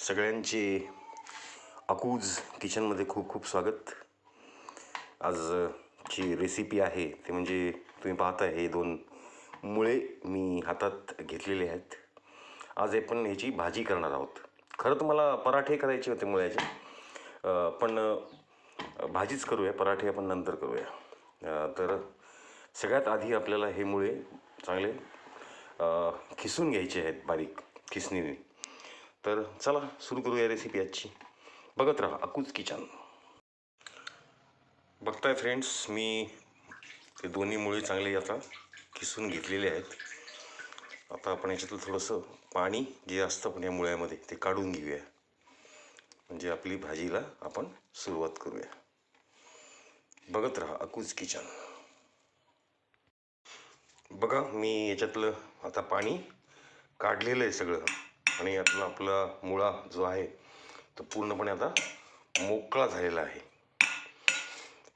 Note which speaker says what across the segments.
Speaker 1: सगळ्यांचे अकूज किचनमध्ये खूप खूप स्वागत. आज रेसिपी आहे ते म्हणजे तुम्ही पाहताय हे दोन मुळे मी हातात घेतलेले आहेत. आज आपण ह्याची भाजी करणार आहोत. खरं तर मला पराठे करायचे होते मुळ्याचे. पण भाजीच करूया पराठे आपण नंतर करूया. तर सगळ्यात आधी आपल्याला हे मुळे चांगले खिसून घ्यायचे आहेत बारीक खिसणीने. तर चला सुरू करूया रेसिपी आजची. बघत राहा अकूज किचन. बघताय फ्रेंड्स मी ते दोन्ही मुळे चांगले आता किसून घेतलेले आहेत. आता आपण याच्यातलं थोडंसं पाणी जे असतं पण या मुळ्यामध्ये ते काढून घेऊया. म्हणजे आपली भाजीला आपण सुरुवात करूया. बघत राहा अकूज किचन. बघा मी याच्यातलं आता पाणी काढलेलं आहे सगळं. आणि यातला आपला मुळा जो आहे तो पूर्णपणे आता मोकळा झालेला आहे.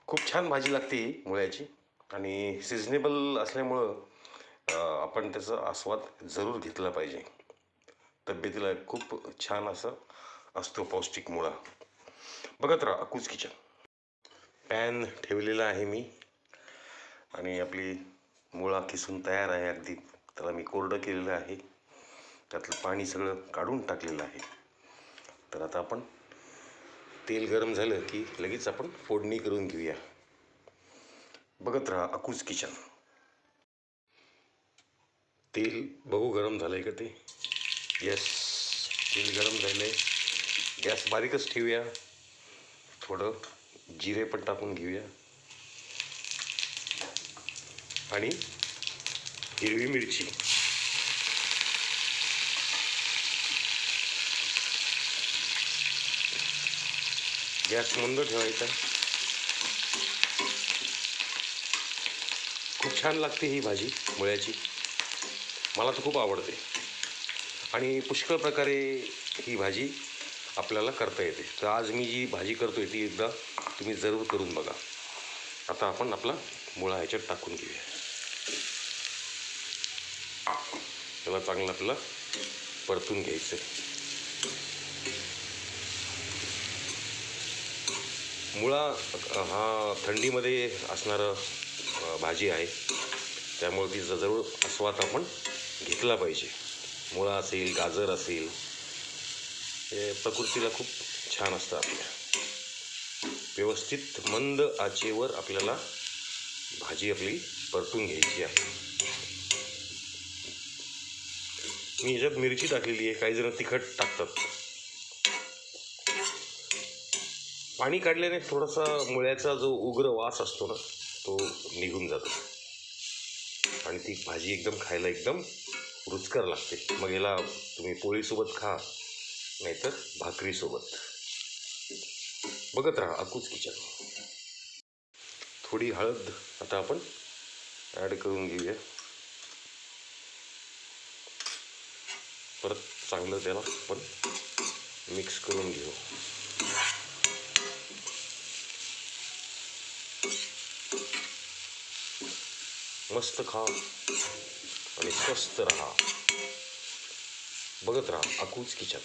Speaker 1: खूप छान भाजी लागते ही मुळ्याची. आणि सिजनेबल असल्यामुळं आपण त्याचा आस्वाद जरूर घेतला पाहिजे. तब्येतीला खूप छान असं असतो पौष्टिक मुळा. बघत राहा अकूज किचन. पॅन ठेवलेला आहे मी. आणि आपली मुळा किसून तयार आहे अगदी. त्याला मी कोरडं केलेलं आहे. त्यातलं पाणी सगळं काढून टाकलेलं आहे. तर आता आपण तेल गरम झालं की लगेच आपण फोडणी करून घेऊया. बघत राहा अकूज किचन. तेल बघू गरम झालं आहे का ते? येस तेल गरम झालं आहे गॅस बारीकच ठेवूया. थोडं जिरे पण टाकून घेऊया. आणि हिरवी मिरची. गॅस मंद ठेवायचा. खूप छान लागते ही भाजी मुळ्याची. मला तर खूप आवडते. आणि पुष्कळ प्रकारे ही भाजी आपल्याला करता येते. तर आज मी जी भाजी करतोय ती एकदा तुम्ही जरूर करून बघा. आता आपण आपला मुळा ह्याच्यात टाकून घेऊया. त्याला चांगलं आपलं परतून घ्यायचं. मुळा हा थंडीमध्ये असणारं भाजी आहे. त्यामुळे तिचा जरूर आस्वाद आपण घेतला पाहिजे. मुळा असेल गाजर असेल हे प्रकृतीला खूप छान असतं आपल्या. व्यवस्थित मंद आचेवर आपल्याला भाजी आपली परतून घ्यायची आहे. मी ह्याच्यात मिरची टाकलेली आहे. काही जण तिखट टाकतात. पाणी काढल्याने थोडासा मुळ्याचा जो उग्र वास असतो ना तो निघून जातो. आणि ती भाजी एकदम खायला एकदम रुचकर लागते. मग याला तुम्ही पोळीसोबत खा नाहीतर भाकरीसोबत. बघत राहा अकूच किचन. थोडी हळद आता आपण ॲड करून घेऊया. परत चांगलं त्याला आपण मिक्स करून घेऊ. मस्त खा आणि स्वस्त राहा. बघत राहा अकूच किचन.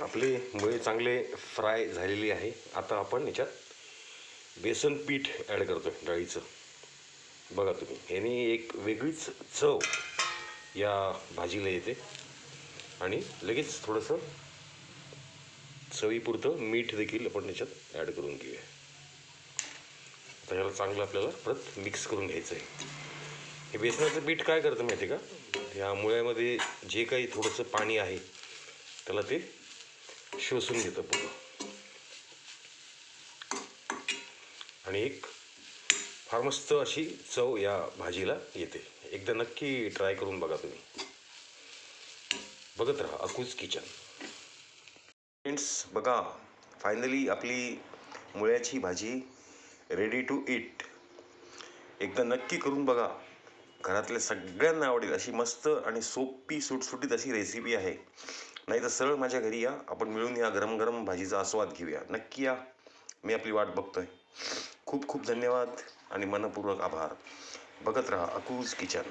Speaker 1: आपले मुळे चांगले फ्राय झालेली आहे. आता आपण याच्यात बेसन पीठ ॲड करतो डाळीचं. बघा तुम्ही याने एक वेगळीच चव या भाजीला येते. आणि लगेच थोडंसं चवीपुरतं मीठ देखील आपण याच्यात ॲड करून घेऊया. आता ह्याला चांगलं आपल्याला परत मिक्स करून घ्यायचं आहे हे बेसनाचं पीठ काय करतं माहिती आहे का? ह्या मुळ्यामध्ये जे काही थोडंसं पाणी आहे त्याला ते शोषून घेतं पूर्ण. आणि एक फार मस्त अशी चव या भाजीला येते. एकदा नक्की ट्राय करून बघा तुम्ही. बघत राहा अकूज किचन. फ्रेंड्स बघा फायनली आपली मुळ्याची भाजी रेडी टू इट एकदा नक्की करून बघा. घरातल्या सगळ्यांना आवडेल अशी मस्त आणि सोपी सुटसुटीत अशी रेसिपी आहे. नाही तर सरळ माझ्या घरी या. आपण मिळून या. गरम गरम भाजीचा आस्वाद घेऊया. नक्की या. मी आपली वाट बघतोय. खूप खूप धन्यवाद आणि मनपूर्वक आभार. बघत राहा अकूज किचन.